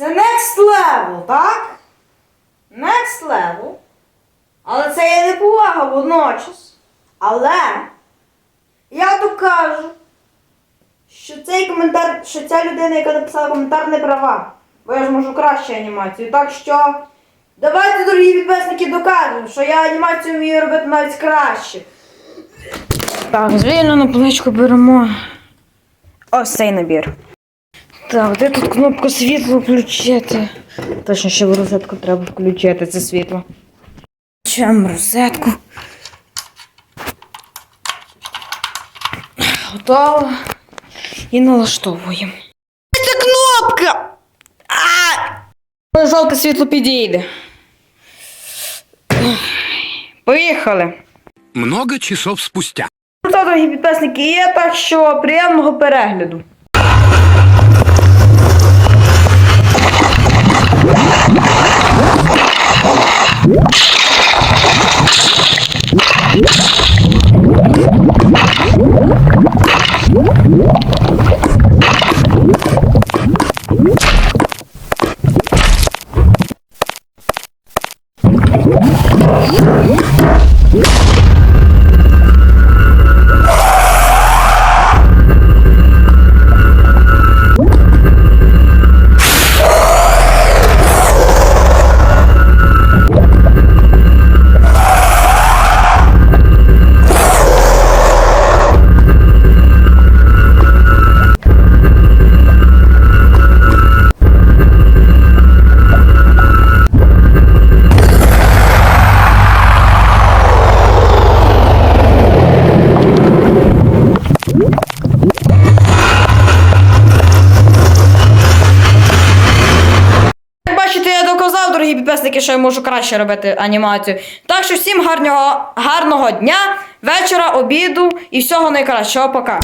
Це next level, так? Next level. Але це є неповага водночас. Але я то кажу, що цей коментар, що ця людина, яка написала коментар, не права. Бо я ж можу краще анімацію. Так що давайте, дорогі підписники, докажемо, що я анімацію вмію робити навіть краще. Так, звільнену плечку беремо. Ось цей набір. Так, де тут кнопка світло включити? Точно, ще в розетку треба включити це світло. Чим розетку. Готово. І налаштовуємо. Це кнопка! А! Жовте світло підійде. Поїхали. Много часов спустя. Ну, дорогі підписники, є так, що приємного перегляду. Yeah. Дорогі підписники, що я можу краще робити анімацію. Так що всім гарного, гарного дня, вечора, обіду і всього найкращого. Пока.